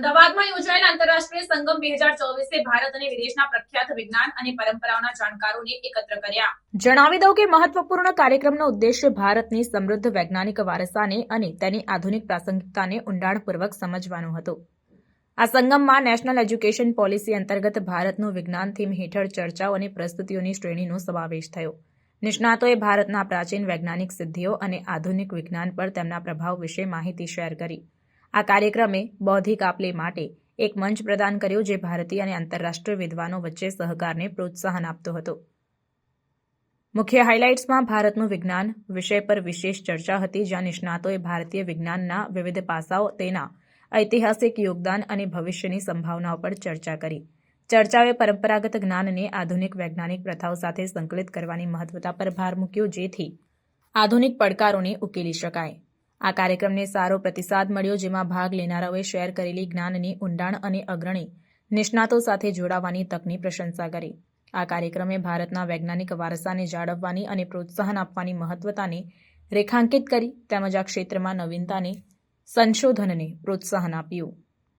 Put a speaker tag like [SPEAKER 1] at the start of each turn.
[SPEAKER 1] અમદાવાદમાં યોજાયેલા આંતરરાષ્ટ્રીય સંગમ બે હજાર ચોવીસે ભારત અને વિદેશના પ્રખ્યાત વિજ્ઞાન અને પરંપરાઓના જાણકારોને એકત્ર કર્યા. જણાવી દઉં કે મહત્વપૂર્ણ કાર્યક્રમનો ઉદ્દેશ્ય ભારતની સમૃદ્ધ વૈજ્ઞાનિક વારસાને અને તેની આધુનિક પ્રાસંગિકતાને ઊંડાણપૂર્વક સમજવાનો હતો. આ સંગમમાં નેશનલ એજ્યુકેશન પોલિસી અંતર્ગત ભારતનું વિજ્ઞાન થીમ હેઠળ ચર્ચાઓ અને પ્રસ્તુતિઓની શ્રેણીનો સમાવેશ થયો. નિષ્ણાતોએ ભારતના પ્રાચીન વૈજ્ઞાનિક સિદ્ધિઓ અને આધુનિક વિજ્ઞાન પર તેમના પ્રભાવ વિશે માહિતી શેર કરી. આ કાર્યક્રમે બૌદ્ધિક આપલે માટે એક મંચ પ્રદાન કર્યો જે ભારતીય અને આંતરરાષ્ટ્રીય વિદ્વાનો વચ્ચે સહકારને પ્રોત્સાહન આપતો હતો. મુખ્ય હાઇલાઇટ્સમાં ભારતનું વિજ્ઞાન વિષય પર વિશેષ ચર્ચા હતી, જ્યાં નિષ્ણાતોએ ભારતીય વિજ્ઞાનના વિવિધ પાસાઓ તેના ઐતિહાસિક યોગદાન અને ભવિષ્યની સંભાવનાઓ પર ચર્ચા કરી. ચર્ચાઓએ પરંપરાગત જ્ઞાનને આધુનિક વૈજ્ઞાનિક પ્રથાઓ સાથે સંકલિત કરવાની મહત્વતા પર ભાર મૂક્યો, જેથી આધુનિક પડકારોને ઉકેલી શકાય. આ કાર્યક્રમને સારો પ્રતિસાદ મળ્યો જેમાં ભાગ લેનારાઓએ શેર કરેલી જ્ઞાનની ઊંડાણ અને અગ્રણી નિષ્ણાતો સાથે જોડાવાની તકની પ્રશંસા કરી. આ કાર્યક્રમે ભારતના વૈજ્ઞાનિક વારસાને જાળવવાની અને પ્રોત્સાહન આપવાની મહત્વતાને રેખાંકિત કરી તેમજ આ ક્ષેત્રમાં નવીનતાને સંશોધનને પ્રોત્સાહન આપ્યું.